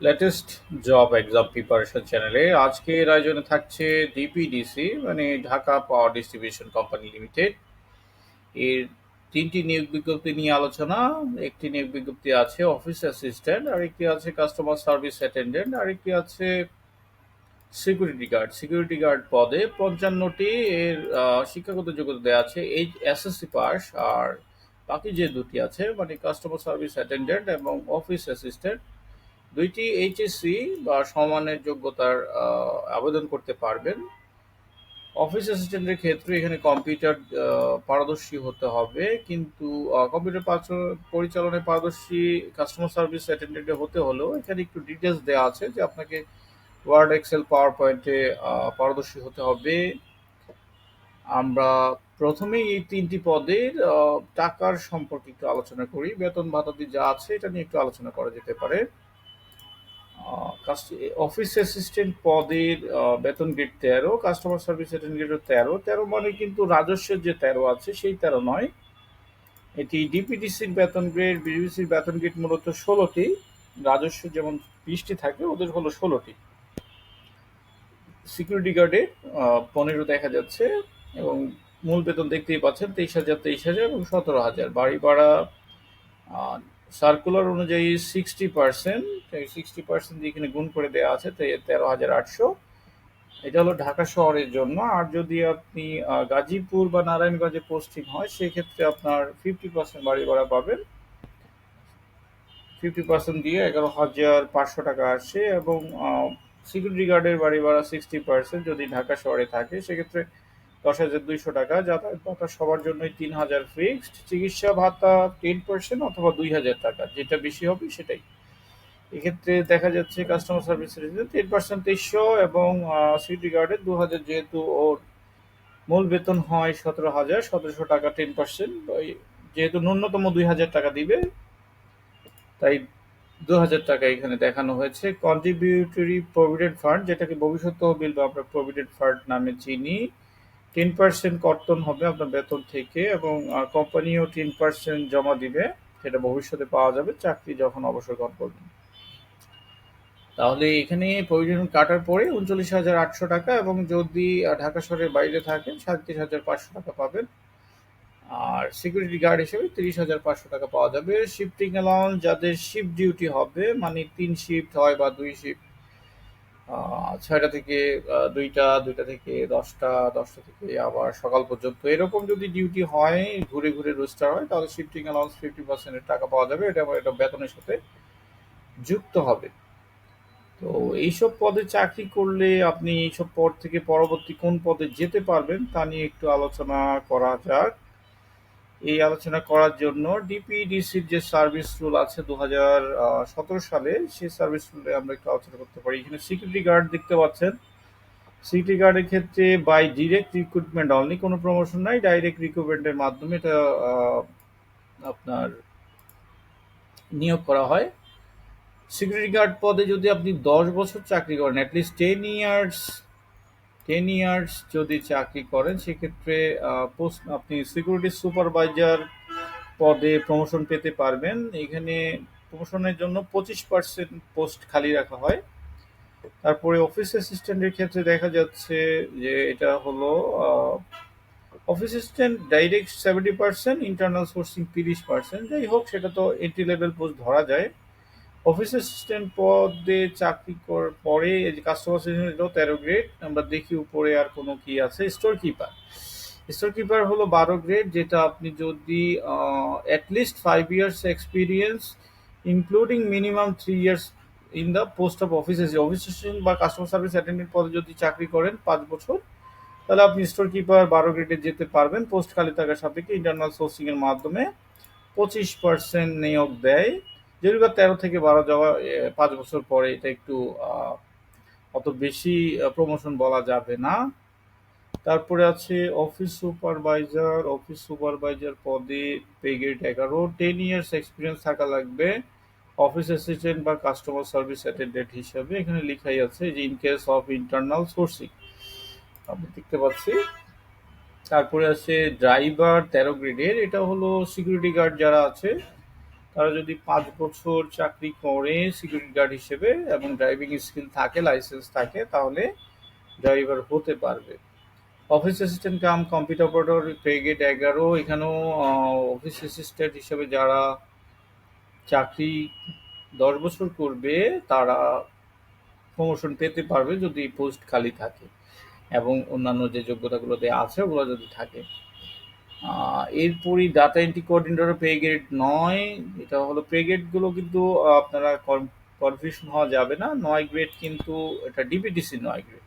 Latest job exam preparation চ্যানেলে আজকের আয়োজনে থাকছে ডিপিডিসি মানে Dhaka power distribution company limited এর তিনটি নিয়োগ বিজ্ঞপ্তি নিয়ে আলোচনা, একটি নিয়োগ বিজ্ঞপ্তি আছে অফিস অ্যাসিস্ট্যান্ট আরেকটি আছে কাস্টমার সার্ভিস অ্যাটেন্ডেন্ট আরেকটি আছে সিকিউরিটি গার্ড সিকিউরিটি গার্ড পদে পঞ্চান্নটি এর শিক্ষাগত যোগ্যতা দেওয়া আছে এই এসএসসি পাস, আর বাকি যে দুটি আছে মানে কাস্টমার সার্ভিস অ্যাটেন্ডেন্ট এবং অফিস অ্যাসিস্ট্যান্ট দুইটি এইচএসসি বা সমানের যোগ্যতার আবেদন করতে পারবেন। অফিস অ্যাসিস্ট্যান্টের ক্ষেত্রে এখানে কম্পিউটার পারদর্শী হতে হবে, কিন্তু কম্পিউটার পরিচালনায় পারদর্শী কাস্টমার সার্ভিস অ্যাটেন্ডেন্টে হতে হলেও এখানে একটু ডিটেলস দেওয়া আছে যে আপনাকে ওয়ার্ড এক্সেল পাওয়ার পয়েন্টে পারদর্শী হতে হবে। আমরা প্রথমেই এই তিনটি পদের টাকার সম্পর্কে একটু আলোচনা করি। বেতন ভাতাদি যা আছে, এটা নিয়ে একটু আলোচনা করা যেতে পারে। অফিস অ্যাসিস্ট্যান্ট পদের বেতন গ্রেড তেরো কাস্টমার সার্ভিস অ্যাটেন্ডেন্ট তেরো। তেরো মানে কিন্তু রাজস্বের যে তেরো আছে, সেই তেরো নয়। এটি ডিপিডিসির বেতন গ্রেড বিডিসির বেতন গ্রেড মূলত ষোলোটি। রাজস্ব যেমন বিশটি থাকে, ওদের হলো ষোলোটি। সিকিউরিটি গার্ডে পনেরো দেখা যাচ্ছে এবং মূল বেতন দেখতেই পাচ্ছেন তেইশ হাজার তেইশ হাজার এবং সতেরো হাজার। বাড়ি ভাড়া সার্কুলার অনুযায়ী সিক্সটি পার্সেন্ট সিক্সটি পার্সেন্ট এখানে গুণ করে দেওয়া আছে তেরো হাজার আটশো। এটা হলো ঢাকা শহরের জন্য। আর যদি আপনি গাজীপুর বা নারায়ণগঞ্জে পোস্টিং হয়, সেক্ষেত্রে আপনার ফিফটি পার্সেন্ট বাড়ি ভাড়া পাবেন। ফিফটি পার্সেন্ট দিয়ে এগারো হাজার পাঁচশো টাকা আসে এবং সিকিউরিটি গার্ডের বাড়ি ভাড়া সিক্সটি পার্সেন্ট যদি ঢাকা শহরে থাকে, সেক্ষেত্রে দশ হাজার দুইশো টাকা, যাতায়াত ভাতা সবার জন্যই তিন হাজার ফিক্সড চিকিৎসা ভাতা টেন পার্সেন্ট অথবা দুই হাজার টাকা, যেটা বেশি হবে সেটাই। এক্ষেত্রে দেখা যাচ্ছে কাস্টমার সার্ভিস টেন পার্সেন্ট তেইশশো এবং সিকিউরিটি গার্ডের দু হাজার যেহেতু ওর মূল বেতন হয় সতেরো হাজার, সতেরোশো টাকা টেন পার্সেন্ট যেহেতু ন্যূনতম দুই হাজার টাকা দিবে, তাই দু হাজার টাকা এখানে দেখানো হয়েছে। কন্ট্রিবিউটরি প্রভিডেন্ট ফান্ড যেটাকে ভবিষ্যৎ তহবিল বা আমরা প্রভিডেন্ট ফান্ড নামে চিনি টেন পার্সেন্ট কর্তন হবে আপনার বেতন থেকে এবং কোম্পানিও টেন পার্সেন্ট জমা দিবে, সেটা ভবিষ্যতে পাওয়া যাবে চাকরি যখন অবসর গ্রহণ করবেন। তাহলে এখানে প্রয়োজন কাটার পরে উনচল্লিশ হাজার আটশো টাকা এবং যদি ঢাকা শহরের বাইরে থাকেন, সাঁত্রিশ হাজার পাঁচশো টাকা পাবেন। আর সিকিউরিটি গার্ড হিসেবে তিরিশ হাজার পাঁচশো টাকা পাওয়া যাবে। শিফটিং অ্যালাউন্স যাদের শিফট ডিউটি হবে মানে তিন শিফট হয় বা দুই শিফট ছয়টা থেকে দুইটা দুইটা থেকে, দশটা দশটা থেকে আবার সকাল পর্যন্ত। এরকম যদি ডিউটি হয়, ঘুরে ঘুরে রোস্টার হয়, তাহলে শিফটিং অ্যালাউন্স ফিফটি পার্সেন্টের টাকা পাওয়া যাবে। এটা আবার এটা বেতনের সাথে যুক্ত হবে। তো এইসব পদে চাকরি করলে আপনি এইসব পদ থেকে পরবর্তী কোন পদে যেতে পারবেন, তা নিয়ে একটু আলোচনা করা যাক। এই আলোচনা করার জন্য ডিপিডিসির যে সার্ভিস রুল আছে দু হাজার সতেরো সালে, সেই সার্ভিস রুলে আমরা একটু আলোচনা করতে পারি। এখানে সিকিউরিটি গার্ড দেখতে পাচ্ছেন। সিকিউরিটি গার্ডের ক্ষেত্রে বাই ডিরেক্ট রিক্রুটমেন্ট অনলি কোনো প্রমোশন নাই। ডাইরেক্ট রিক্রুটমেন্টের মাধ্যমে এটা আপনার নিয়োগ করা হয়। সিকিউরিটি গার্ড পদে যদি আপনি দশ বছর চাকরি করেন at least ten years ten years যদি চাকরি করেন, সেক্ষেত্রে পোস্ট, আপনি সিকিউরিটি সুপারভাইজার পদে প্রমোশন পেতে পারবেন। এখানে প্রমোশনের জন্য পঁচিশ পার্সেন্ট পোস্ট খালি রাখা হয়। তারপরে অফিস অ্যাসিস্ট্যান্টের ক্ষেত্রে দেখা যাচ্ছে যে, এটা হলো office assistant direct seventy percent internal sourcing তিরিশ পার্সেন্ট যাই হোক, সেটা তো এন্ট্রি লেভেল পোস্ট ধরা যায়। অফিস অ্যাসিস্ট্যান্ট পদে চাকরি করার পরে কাস্টমার সার্ভিস এটাও তেরো গ্রেড আমরা দেখি উপরে আর কোনো কি আছে স্টোর কিপার স্টোর কিপার হলো বারো গ্রেড যেটা আপনি যদি at least five years experience including minimum three years in the post of office office assistant বা কাস্টমার সার্ভিস অ্যাটেন্ডেন্ট পদে যদি চাকরি করেন পাঁচ বছর, তাহলে আপনি স্টোর কিপার বারো গ্রেডে যেতে পারবেন। পোস্ট খালি থাকার সাপেক্ষে ইন্টারনাল সোর্সিংয়ের মাধ্যমে পঁচিশ পার্সেন্ট নিয়োগ দেয়। বা তেরো থেকে বারো যাওয়া পাঁচ বছর পরে এটা একটু অত বেশি প্রমোশন বলা যাবে না। তারপরে আছে অফিস সুপারভাইজার অফিস সুপারভাইজার পদে পে গ্রেড এগারো। টেন ইয়ার্স এক্সপিরিয়েন্স থাকা লাগবে। অফিস অ্যাসিস্ট্যান্ট বা কাস্টমার সার্ভিস অ্যাটেন্ডেন্ট হিসাবে। এখানে লেখাই আছে যে in case of internal sourcing আমি দেখতে পাচ্ছি। তারপরে আছে ড্রাইভার তেরো গ্রেডের এটা হলো সিকিউরিটি গার্ড যারা আছে তারা যদি পাঁচ বছর চাকরি করে সিকিউরিটি গার্ড হিসেবে এবং ড্রাইভিং স্কিল থাকে লাইসেন্স থাকে, তাহলে ড্রাইভার হতে পারবে। Office assistant cum computer operator pay grade এগারো, এখানেও অফিস অ্যাসিস্ট্যান্ট হিসেবে যারা চাকরি দশ বছর করবে, তারা প্রমোশন পেতে পারবে যদি পোস্ট খালি থাকে। এবং অন্যান্য যে যোগ্যতাগুলো দেওয়া আছে, ওগুলো যদি থাকে। এরপরই data entry coordinator pay grade নয়। এটা হলো পে গ্রেডগুলো কিন্তু আপনারা কনফিউশন হওয়া যাবে না। নয় গ্রেড কিন্তু এটা ডিপিটিসি নয় গ্রেড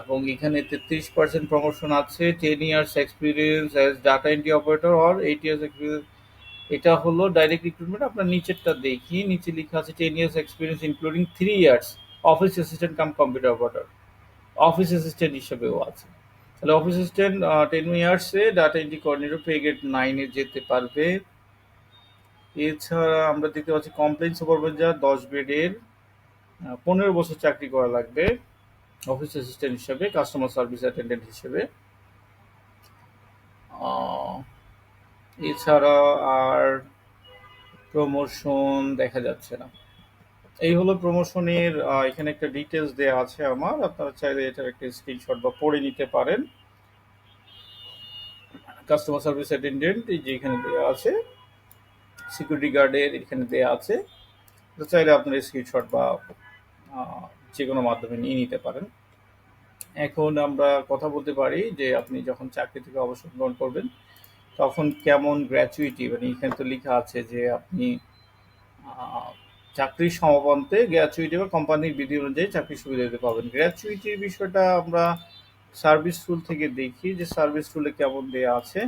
এবং এখানে তেত্রিশ পার্সেন্ট প্রমোশন আছে। Ten years experience as data entry operator or eight years experience এটা হলো ডাইরেক্ট রিক্রুটমেন্ট আপনার নিচেরটা দেখি নিচে লেখা আছে ten years experience including three years office assistant cum computer operator office assistant হিসেবেও আছে। তাহলে office assistant ten ইয়ার্সে data entry coordinator pay grade নাইনে যেতে পারবে। এছাড়া আমরা দেখতে পাচ্ছি কমপ্লেন সুপারভাইজার দশ গ্রেডের পনেরো বছর চাকরি করা লাগবে অফিস অ্যাসিস্ট্যান্ট হিসেবে কাস্টমার সার্ভিস অ্যাটেন্ডেন্ট হিসেবে। এছাড়া আর প্রমোশন দেখা যাচ্ছে না। এই হলো প্রমোশনের এখানে একটা ডিটেলস দেওয়া আছে আমার। আপনারা চাইলে এটার একটা স্ক্রিনশট বা পড়ে নিতে পারেন। কাস্টমার সার্ভিস অ্যাটেন্ডেন্ট এই যে এখানে দেওয়া আছে। সিকিউরিটি গার্ডের এখানে দেওয়া আছে। তো চাইলে আপনার স্ক্রিনশট বা যে কোনো মাধ্যমে নিয়ে নিতে পারেন। এখন আমরা কথা বলতে পারি যে আপনি যখন চাকরি থেকে অবসর গ্রহণ করবেন, তখন কেমন গ্র্যাচুইটি মানে এখানে তো লেখা আছে যে আপনি চাকরির সমাপন্তে গ্র্যাচুইটি বা কোম্পানির বিধি অনুযায়ী চাকরির সুবিধা দিতে পাবেন গ্র্যাচুইটির বিষয়টা আমরা সার্ভিস রুল থেকে দেখি যে সার্ভিস রুলে কেমন দেয়া আছে।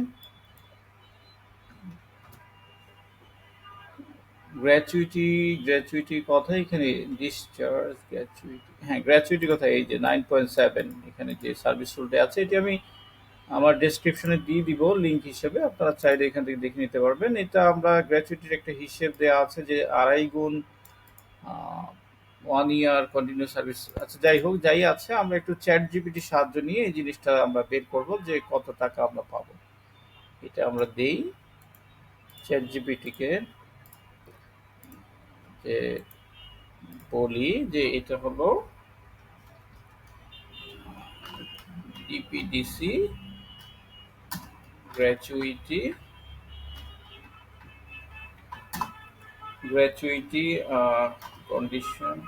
গ্র্যাচুইটি গ্র্যাচুইটির কথা এখানে ডিসচার্জ গ্র্যাচুইটি হ্যাঁ গ্র্যাচুইটির কথা এই যে নাইন পয়েন্ট সেভেন এখানে যে সার্ভিস রুলটা আছে, এটি আমি আমার ডেসক্রিপশনে দিয়ে দিব লিঙ্ক হিসেবে। আপনারা চাইলে এখান থেকে দেখে নিতে পারবেন। এটা আমরা গ্র্যাচুইটির একটা হিসেব দেওয়া আছে যে আড়াই গুণ ওয়ান ইয়ার কন্টিনিউ সার্ভিস আচ্ছা যাই হোক, যাই আছে, আমরা একটু চ্যাট জিপিটির সাহায্য নিয়ে এই জিনিসটা আমরা বের করব, যে কত টাকা আমরা পাবো। এটা আমরা দেই চ্যাট জিপিটিকে যে বলি যে এটা হলো DPDC gratuity gratuity condition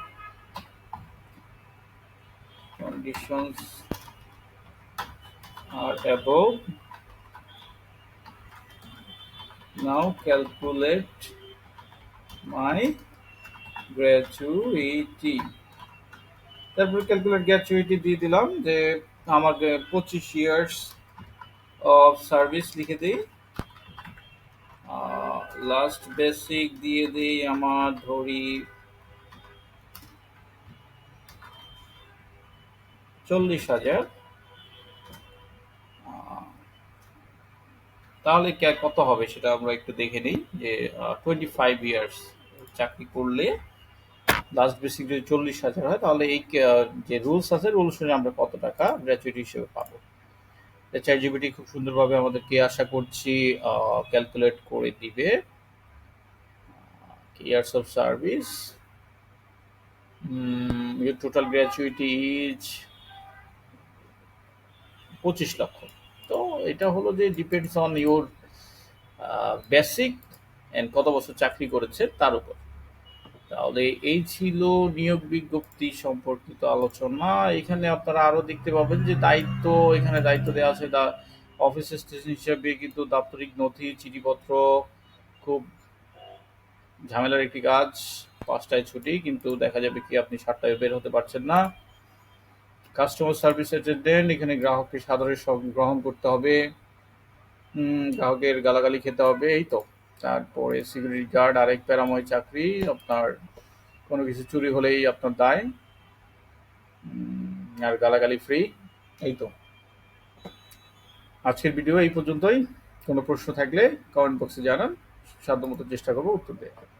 conditions are above. Now calculate my gratuity. তারপর ক্যালকুলেট গ্র্যাচুইটি দিয়ে দিলাম যে আমাকে পঁচিশ ইয়ার্স অফ সার্ভিস লিখে দিই। লাস্ট বেসিক দিয়ে দিই আমার ধরি চল্লিশ হাজার। তাহলে কত হবে সেটা আমরা একটু দেখে নিই যে টোয়েন্টি ফাইভ ইয়ার্স চাকরি করলে লাস্ট বেসিক যদি চল্লিশ হাজার হয়, তাহলে এই যে রুলস আছে রুলস অনুযায়ী আমরা কত টাকা গ্র্যাচুইটি হিসেবে পাবো? চ্যাট জিপিটি খুব সুন্দরভাবে আমাদেরকে আশা করছি ক্যালকুলেট করে দিবে। Years of service total gratuity is পঁচিশ লক্ষ। তো এটা হলো যে depends on your basic and কত বছর চাকরি করেছে তার উপর। তাহলে এই ছিল নিয়োগ বিজ্ঞপ্তি সম্পর্কিত আলোচনা। এখানে আপনারা আরও দেখতে পাবেন যে দায়িত্ব, এখানে দায়িত্ব দেওয়া আছে দা অফিস স্টেশন হিসেবে কিন্তু দাপ্তরিক নথি, চিঠিপত্র, খুব ঝামেলার একটি কাজ, পাঁচটায় ছুটি, কিন্তু দেখা যাবে কি আপনি সাতটায় বের হতে পারছেন না। কাস্টমার সার্ভিস অ্যাটেন্ডেন্ট এখানে গ্রাহককে সাদরে গ্রহণ করতে হবে। গ্রাহকের গালাগালি খেতে হবে, এই তো। তারপরে সিকিউরিটি গার্ড আরেক প্যারাময় চাকরি, আপনার কোনো কিছু চুরি হলেই আপনার দায়। আর গালাগালি ফ্রি এই তো। আজকের ভিডিও এই পর্যন্তই। কোনো প্রশ্ন থাকলে কমেন্ট বক্সে জানান। সাধ্যমতো চেষ্টা করব উত্তর দেওয়ার।